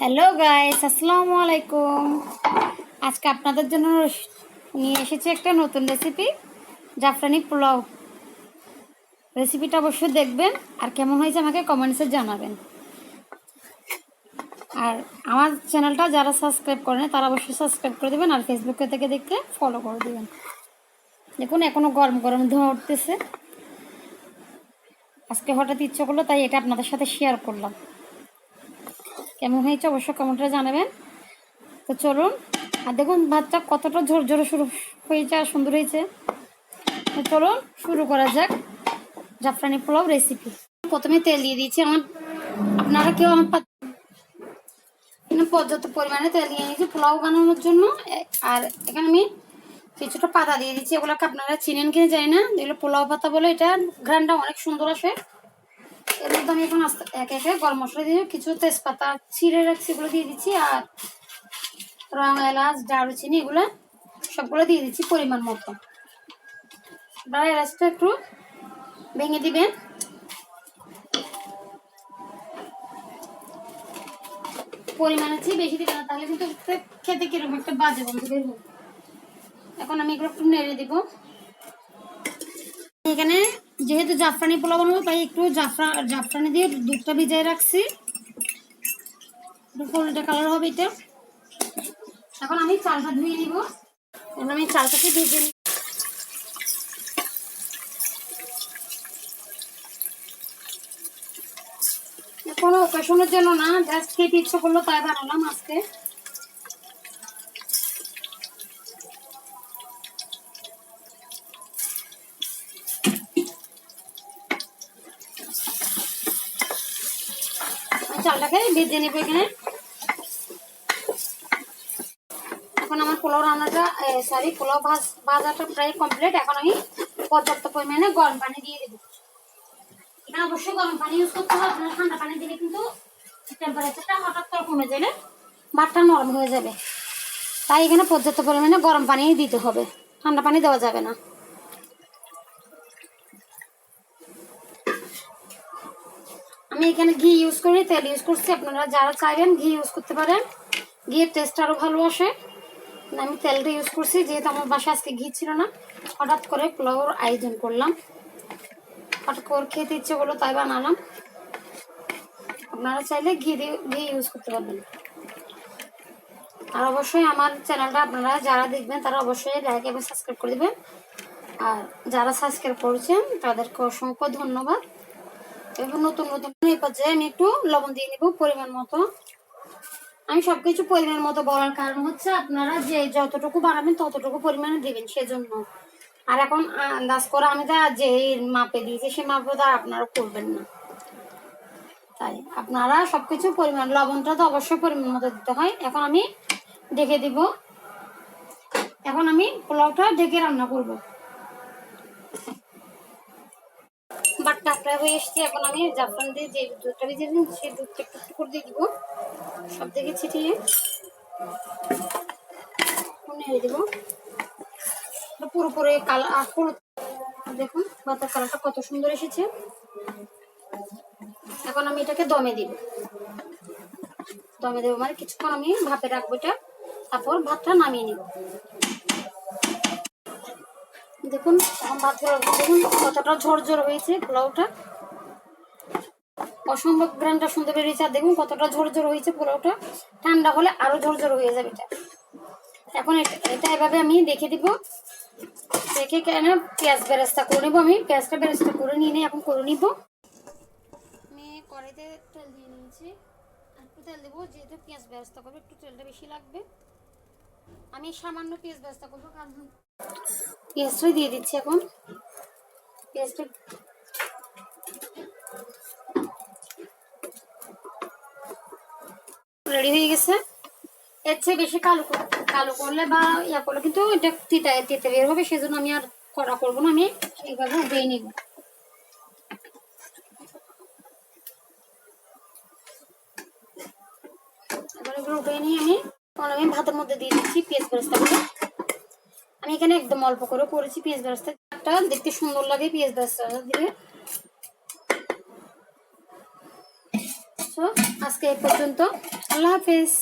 Hello guys আসসালামু আলাইকুম আজকে আপনাদের জন্য নিয়ে এসেছি একটা নতুন রেসিপি জাফরানি পোলাও। রেসিপিটা অবশ্যই দেখবেন আর কেমন হয়েছে আমাকে কমেন্টসে জানাবেন। আর আমার চ্যানেলটা যারা সাবস্ক্রাইব করেন, তারা অবশ্যই সাবস্ক্রাইব করে দেবেন আর ফেসবুকে থেকে দেখলে ফলো করে দেবেন। দেখুন এখনও গরম গরম ধোঁয়া উঠতেছে। আজকে হঠাৎ ইচ্ছে করল, তাই এটা আপনাদের সাথে শেয়ার করলাম। কেমন হয়েছে অবশ্যই কমেন্টে জানাবেন। তো চলুন, আর দেখুন ভাতটা কতটা ঝোর ঝোরে শুরু হয়েছে আর সুন্দর হয়েছে। তো চলুন, শুরু করা যাক জাফরানি পোলাও রেসিপি প্রথমে তেল দিয়ে দিয়েছি আমার, আপনারা কেউ আমার পর্যাপ্ত পরিমাণে তেল দিয়ে নিয়েছি পোলাও বানানোর জন্য। আর এখানে আমি কিছুটা পাতা দিয়ে দিচ্ছি এগুলোকে আপনারা চিনেন কিনে জানি না। যেগুলো পোলাও পাতা বলে এটা ঘ্রানটা অনেক সুন্দর আসে। এর মধ্যে আমি এখন একে একে গরম মশলা দিয়ে কিছু তেজপাতা ছিঁড়ে রাখছি, এগুলো দিয়ে দিচ্ছি, আর রং, এলাচ, দারুচিনি এগুলো সবগুলো দিয়ে দিচ্ছি পরিমাণ মতো। আপনারা এলাচটা একটু ভেঙে দিবেন। পরিমাণ আছে বেশি দিবেন না, তাহলে কিন্তু খেতে কীরকম একটা বাজে বন্ধু এখন আমি এগুলো একটু নেড়ে দিব। এখানে যেহেতু জাফরানি পোলাও বানাবো, তাই একটু জাফরা, জাফরানি দিয়ে দুধটা ভিজিয়ে রাখছি। একটু কালার হবে এটা। এখন আমি চালটা ধুয়ে নিব। এখন আমি চালটাকে ভেজে নিই কোনো অকেশনের জন্য না জাস্ট খেতে ইচ্ছে করল তাই বানালাম আজকে। চালটাকে ভেজে নেব এখানে। এখন আমার পোলাও রান্নাটা সরি পোলাও ভাজ, ভাজাটা প্রায় কমপ্লিট এখন আমি পর্যাপ্ত পরিমাণে গরম পানি দিয়ে দেবো। এখানে অবশ্যই গরম পানি ইউজ করতে হবে, আপনার ঠান্ডা পানি দিলে কিন্তু টেম্পারেচারটা হঠাৎ করে কমে যাবে, ভাতটা নরম হয়ে যাবে। তাই এখানে পর্যাপ্ত পরিমাণে গরম পানি দিতে হবে। ঠান্ডা পানি দেওয়া যাবে না। এখানে ঘি ইউজ করি, তেল ইউজ করছি। আপনারা যারা চাইবেন ঘি ইউজ করতে পারেন। ঘিয়ের টেস্ট আরও ভালো আসে। আমি তেলটা ইউজ করছি, যেহেতু আমার বাসায় আজকে ঘি ছিল না। হঠাৎ করে পোলাওর আয়োজন করলাম। হঠাৎ করে খেতে ইচ্ছে করল, তাই বানালাম। আপনারা চাইলে ঘি দিয়ে, ঘি ইউজ করতে পারবেন। আর অবশ্যই আমার চ্যানেলটা আপনারা যারা দেখবেন, তারা অবশ্যই লাইক এবং সাবস্ক্রাইব করে দেবেন। আর যারা সাবস্ক্রাইব করেছেন, তাদেরকে অসংখ্য ধন্যবাদ। এবং নতুন নতুন এই পর্যায়ে আমি একটু লবণ দিয়ে নেব পরিমাণ মতো। আমি সবকিছু পরিমাণ মতো বলার কারণ হচ্ছে আপনারা যে যতটুকু বানাবেন ততটুকু পরিমাণে দিবেন সেজন্য। আর এখন আন্দাজ করে আমি যা যে মাপে দিয়েছি সে মাপে তো আপনারা করবেন না। তাই আপনারা সবকিছু পরিমাণ, লবণটা তো অবশ্যই পরিমাণ মতো দিতে হয়। এখন আমি ঢেকে দিব। এখন আমি পোলাওটা ঢেকে রান্না করব। বাটটা প্রায় হয়ে এসছে। এখন আমি জাফরান দিয়ে যে দুধটা ভিজে দিন, সেই দুধটা একটু একটু করে দিয়ে দিব। সব দিকে ছিটিয়ে। নেড়ে দিব। পুরোপুরি কালার পুরো দেখুন ভাতের কালারটা কত সুন্দর এসেছে। এখন আমি এটাকে দমে দিব। দমে দেবো মানে কিছুক্ষণ আমি ভাপে রাখব এটা। তারপর ভাতটা নামিয়ে নিব। দেখুন এখন ভাত দেখুন, কতটা ঝরঝর হয়েছে পোলাওটা। অসম্ভব গ্রানটা সুন্দর বেরিয়েছে আর দেখুন, কতটা ঝরঝর হয়েছে পোলাওটা। ঠান্ডা হলে আরও ঝরঝর হয়ে যাবে এটা। এখন এটা- এভাবে আমি দেখে দিব। দেখে কেন পেঁয়াজ বেরেস্তা করে নেব আমি। পেঁয়াজটা বেরেস্তা করে নিয়ে নিই, এখন করে নিব। আমি কড়াইতে তেল দিয়ে নিয়েছি। একটু তেল দেবো, যেহেতু পেঁয়াজ বেরেস্তা করব, একটু তেলটা বেশি লাগবে। আমি সামান্য পেঁয়াজ বেরেস্তা করব, কারণ পেঁয়াজটাই দিয়ে দিচ্ছি এখন। পেঁয়াজটা রেডি হয়ে গেছে। এর চেয়ে বেশি কালো কালো করলে বা ইয়া করলে কিন্তু এটা তিতা, তিতে বের হবে, সেজন্য আমি আর করা করব না, আমি এইভাবে উঠিয়ে নিব। এবার এগুলো নিয়ে আমি আমি ভাতের মধ্যে দিয়ে দিচ্ছি পেঁয়াজ বেরেস্তাগুলো। আমি এখানে একদম অল্প করে করেছি পেঁয়াজ একটা দেখতে সুন্দর লাগে পেঁয়াজ বেরেস্তা দিলে। আজকে এ পর্যন্ত। আল্লাহ হাফেজ।